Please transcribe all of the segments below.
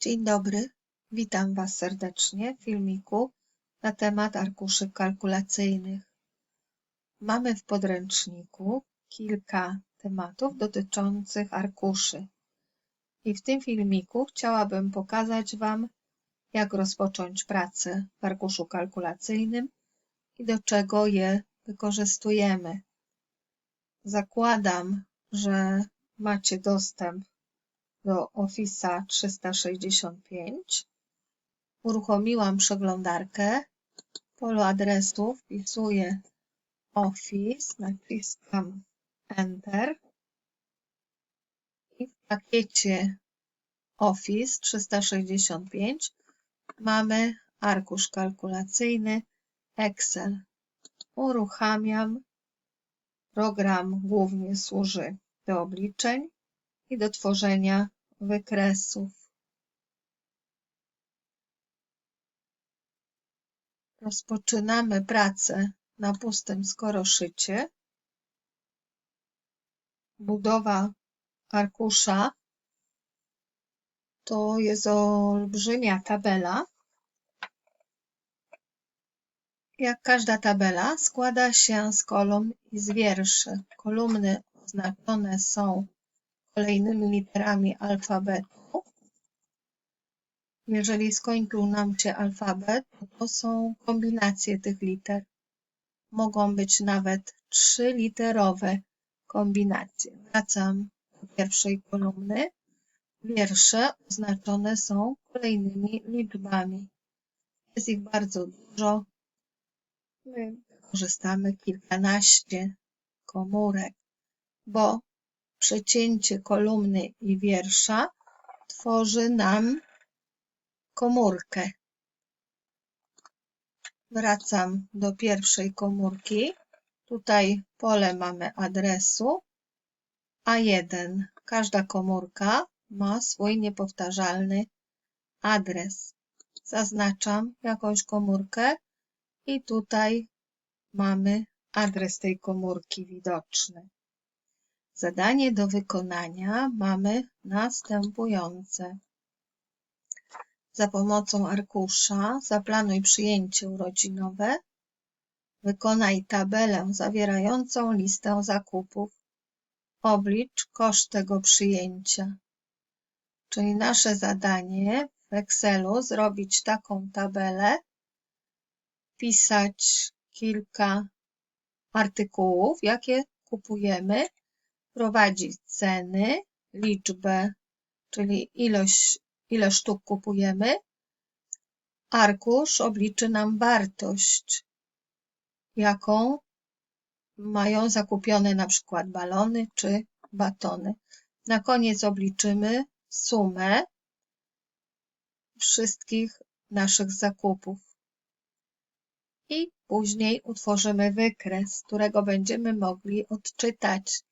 Dzień dobry, witam Was serdecznie w filmiku na temat arkuszy kalkulacyjnych. Mamy w podręczniku kilka tematów dotyczących arkuszy. I w tym filmiku chciałabym pokazać Wam, jak rozpocząć pracę w arkuszu kalkulacyjnym i do czego je wykorzystujemy. Zakładam, że macie dostęp do Office'a 365. Uruchomiłam przeglądarkę. W polu adresu wpisuję Office, naciskam Enter i w pakiecie Office 365 mamy arkusz kalkulacyjny Excel. Uruchamiam. Program głównie służy do obliczeń i do tworzenia wykresów. Rozpoczynamy pracę na pustym skoroszycie. Budowa arkusza to jest olbrzymia tabela. Jak każda tabela składa się z kolumn i z wierszy. Kolumny oznaczone są kolejnymi literami alfabetu. Jeżeli skończył nam się alfabet, to, są kombinacje tych liter. Mogą być nawet trzyliterowe kombinacje. Wracam do pierwszej kolumny. Wiersze oznaczone są kolejnymi liczbami. Jest ich bardzo dużo. My korzystamy kilkanaście komórek, bo przecięcie kolumny i wiersza tworzy nam komórkę. Wracam do pierwszej komórki. Tutaj pole mamy adresu A1. Każda komórka ma swój niepowtarzalny adres. Zaznaczam jakąś komórkę i tutaj mamy adres tej komórki widoczny. Zadanie do wykonania mamy następujące. Za pomocą arkusza zaplanuj przyjęcie urodzinowe. Wykonaj tabelę zawierającą listę zakupów. Oblicz koszt tego przyjęcia. Czyli nasze zadanie w Excelu zrobić taką tabelę, pisać kilka artykułów, jakie kupujemy prowadzi ceny, liczbę, czyli ilość, ile sztuk kupujemy. Arkusz obliczy nam wartość, jaką mają zakupione na przykład balony czy batony. Na koniec obliczymy sumę wszystkich naszych zakupów. I później utworzymy wykres, którego będziemy mogli odczytać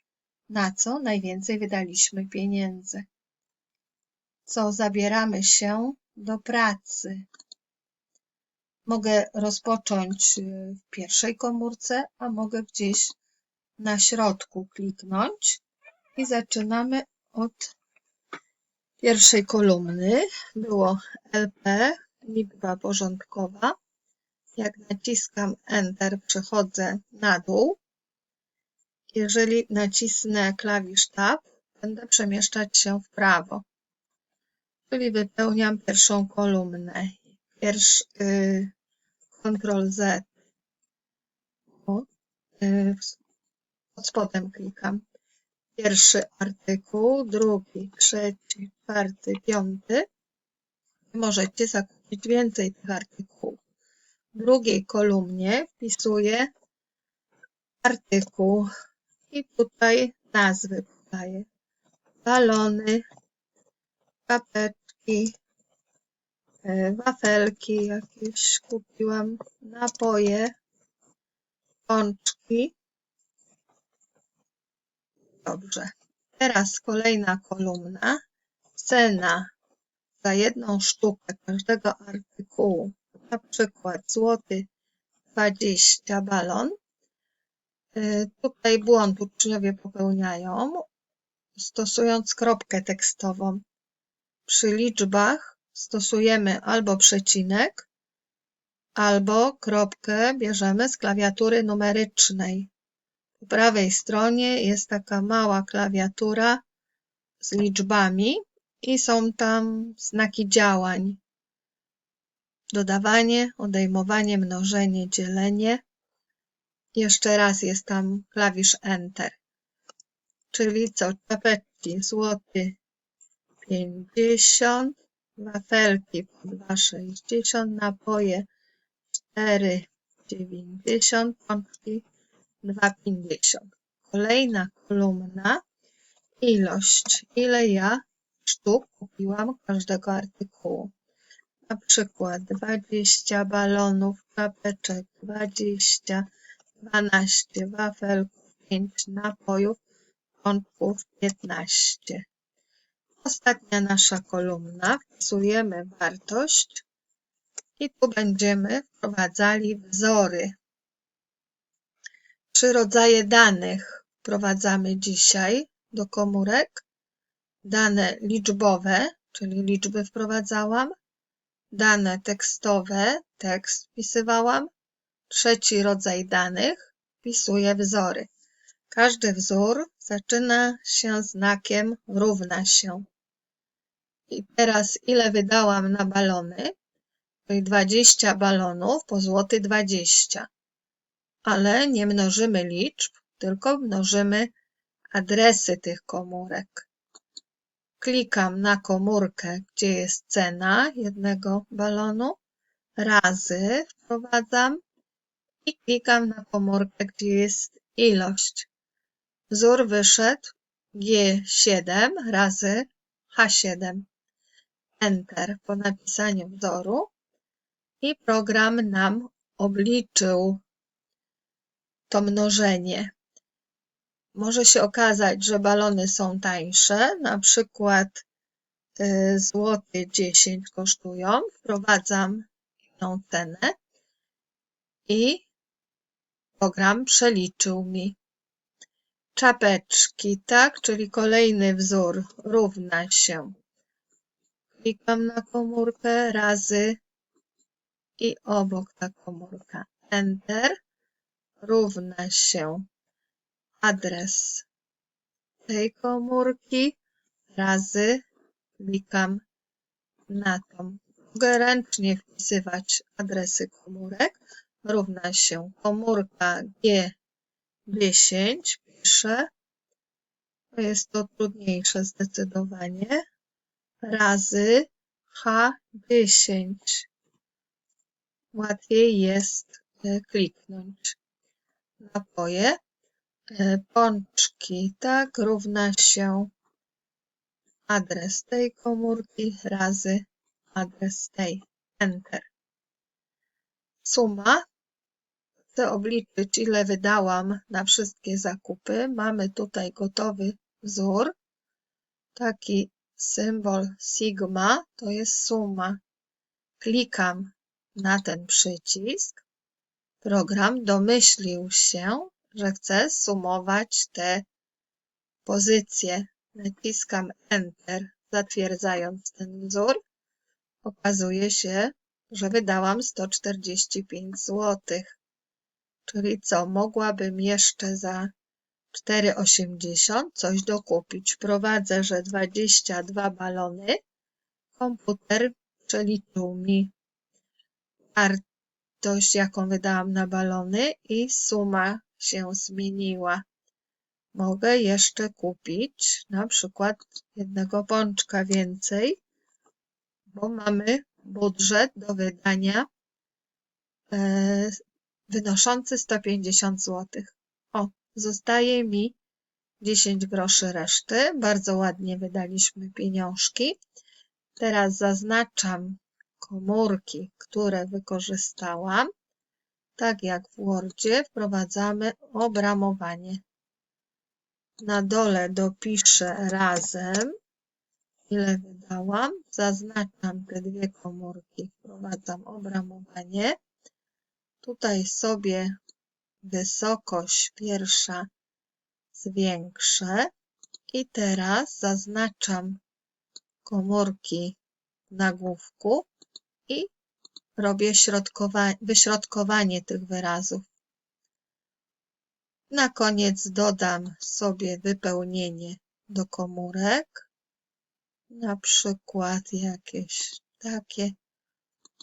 na co najwięcej wydaliśmy pieniędzy. Co zabieramy się do pracy. Mogę rozpocząć y, w pierwszej komórce, a mogę gdzieś na środku kliknąć i zaczynamy od pierwszej kolumny. Było LP, liczba porządkowa. Jak naciskam Enter, przechodzę na dół jeżeli nacisnę klawisz Tab, będę przemieszczać się w prawo. Czyli wypełniam pierwszą kolumnę. Pierwszy y, Ctrl Z. O, y, pod spodem klikam. Pierwszy artykuł, drugi, trzeci, czwarty, piąty. Możecie zakupić więcej tych artykułów. W drugiej kolumnie wpisuję artykuł i tutaj nazwy podaję. Balony, papeczki, e, wafelki jakieś kupiłam, napoje, pączki. Dobrze. Teraz kolejna kolumna. Cena za jedną sztukę każdego artykułu, na przykład złoty 20 balon, tutaj błąd uczniowie popełniają, stosując kropkę tekstową. Przy liczbach stosujemy albo przecinek, albo kropkę bierzemy z klawiatury numerycznej. Po prawej stronie jest taka mała klawiatura z liczbami i są tam znaki działań. Dodawanie, odejmowanie, mnożenie, dzielenie. Jeszcze raz jest tam klawisz Enter. Czyli co? Czapeczki złoty 50, wafelki po 2,60, napoje 4,90, pączki 2,50. Kolejna kolumna, ilość, ile ja sztuk kupiłam każdego artykułu. Na przykład 20 balonów, czapeczek, 20, 12 wafelków, 5 napojów, pączków, 15. Ostatnia nasza kolumna, wpisujemy wartość i tu będziemy wprowadzali wzory. Trzy rodzaje danych wprowadzamy dzisiaj do komórek. Dane liczbowe, czyli liczby wprowadzałam. Dane tekstowe, tekst wpisywałam. Trzeci rodzaj danych, wpisuję wzory. Każdy wzór zaczyna się znakiem równa się. I teraz ile wydałam na balony? Czyli 20 balonów po złoty 20. Ale nie mnożymy liczb, tylko mnożymy adresy tych komórek. Klikam na komórkę, gdzie jest cena jednego balonu, razy wprowadzam i klikam na komórkę, gdzie jest ilość. Wzór wyszedł G7 razy H7. Enter po napisaniu wzoru i program nam obliczył to mnożenie. Może się okazać, że balony są tańsze, na przykład y, złoty 10 kosztują, wprowadzam inną cenę i program przeliczył mi. Czapeczki, tak, czyli kolejny wzór równa się. Klikam na komórkę razy i obok ta komórka Enter równa się adres tej komórki razy klikam na tą. Mogę ręcznie wpisywać adresy komórek. Równa się komórka G10 piszę. Jest to trudniejsze zdecydowanie. Razy H10. Łatwiej jest e, kliknąć. Napoje E, pączki, tak, równa się adres tej komórki razy adres tej. Enter. Suma. Chcę obliczyć, ile wydałam na wszystkie zakupy. Mamy tutaj gotowy wzór. Taki symbol sigma to jest suma. Klikam na ten przycisk. Program domyślił się, że chcę sumować te pozycje. Naciskam Enter, zatwierdzając ten wzór. Okazuje się, że wydałam 145 zł. Czyli co, mogłabym jeszcze za 4,80 coś dokupić. Prowadzę, że 22 balony. Komputer przeliczył mi wartość, jaką wydałam na balony i suma się zmieniła. Mogę jeszcze kupić na przykład jednego pączka więcej, bo mamy budżet do wydania wynoszący 150 zł. O, zostaje mi 10 groszy reszty. Bardzo ładnie wydaliśmy pieniążki. Teraz zaznaczam komórki, które wykorzystałam. Tak jak w Wordzie wprowadzamy obramowanie. Na dole dopiszę razem, ile wydałam. Zaznaczam te dwie komórki, wprowadzam obramowanie. Tutaj sobie wysokość pierwsza zwiększę i teraz zaznaczam komórki nagłówku i robię środkowa- wyśrodkowanie tych wyrazów. Na koniec dodam sobie wypełnienie do komórek, na przykład jakieś takie.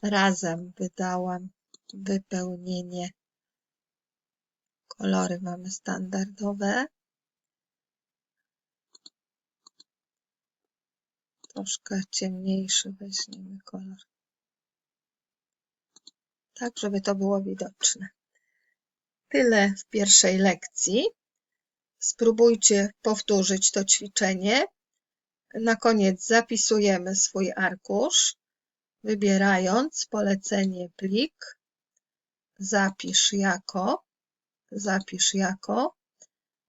Razem wydałam wypełnienie. Kolory mamy standardowe. Troszkę ciemniejszy weźmiemy kolor. Tak, żeby to było widoczne. Tyle w pierwszej lekcji. Spróbujcie powtórzyć to ćwiczenie. Na koniec zapisujemy swój arkusz, wybierając polecenie plik, zapisz jako, zapisz jako,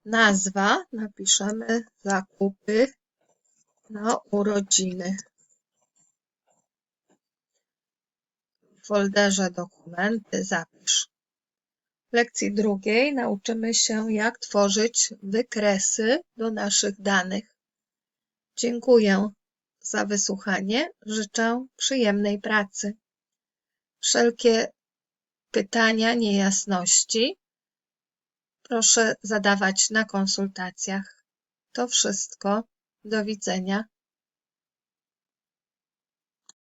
nazwa, napiszemy zakupy na urodziny. W folderze dokumenty zapisz. W lekcji drugiej nauczymy się, jak tworzyć wykresy do naszych danych. Dziękuję za wysłuchanie. Życzę przyjemnej pracy. Wszelkie pytania, niejasności proszę zadawać na konsultacjach. To wszystko. Do widzenia.